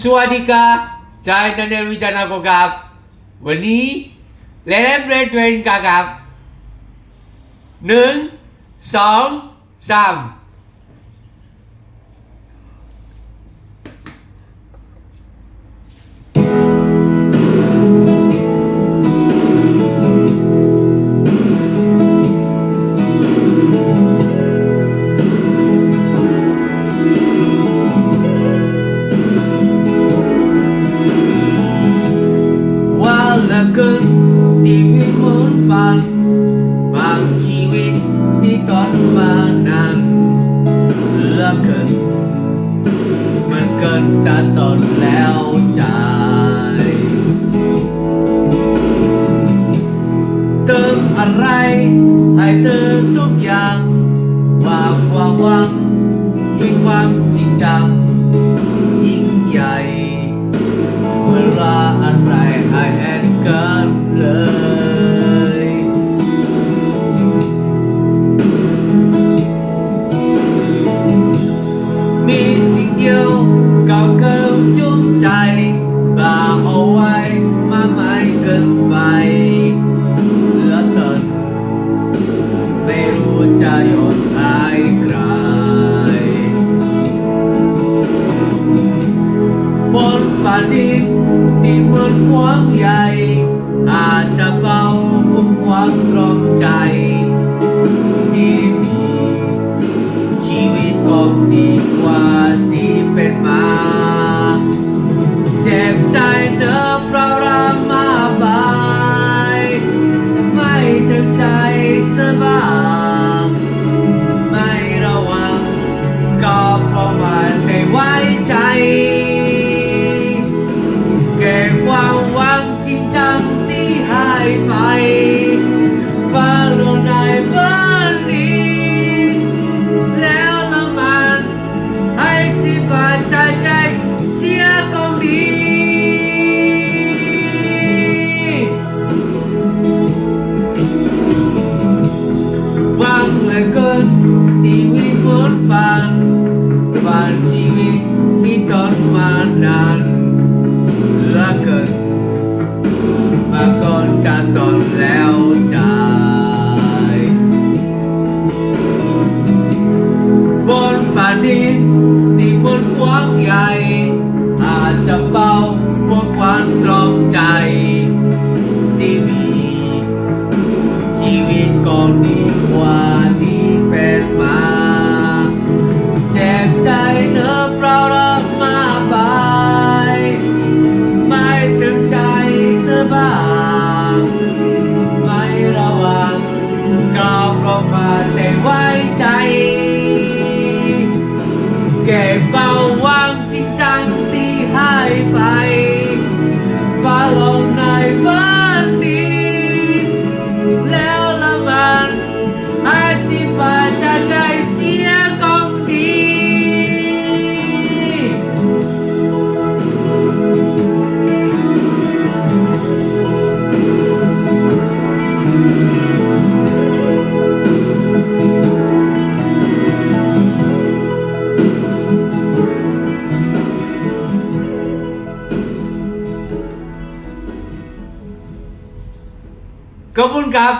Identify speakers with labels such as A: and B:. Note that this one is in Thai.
A: สวัสดีครับจายนันเดวิจานาโกครับ วันนี้เลนเบรดเวนกับหนึ่งสองสาม เกินจากตอนแล้วใจเติมอะไรให้เติมทุกอย่างว่าความหวังด้วยความจริงจังยิ่งใหญ่เวลาอะไรให้แอนเกินเลย คงดีกว่าที่เป็นมา เจ็บใจเนื้อเพราะรามาบาย ไม่เต็มใจสบาย I don't know. ขอบคุณครับ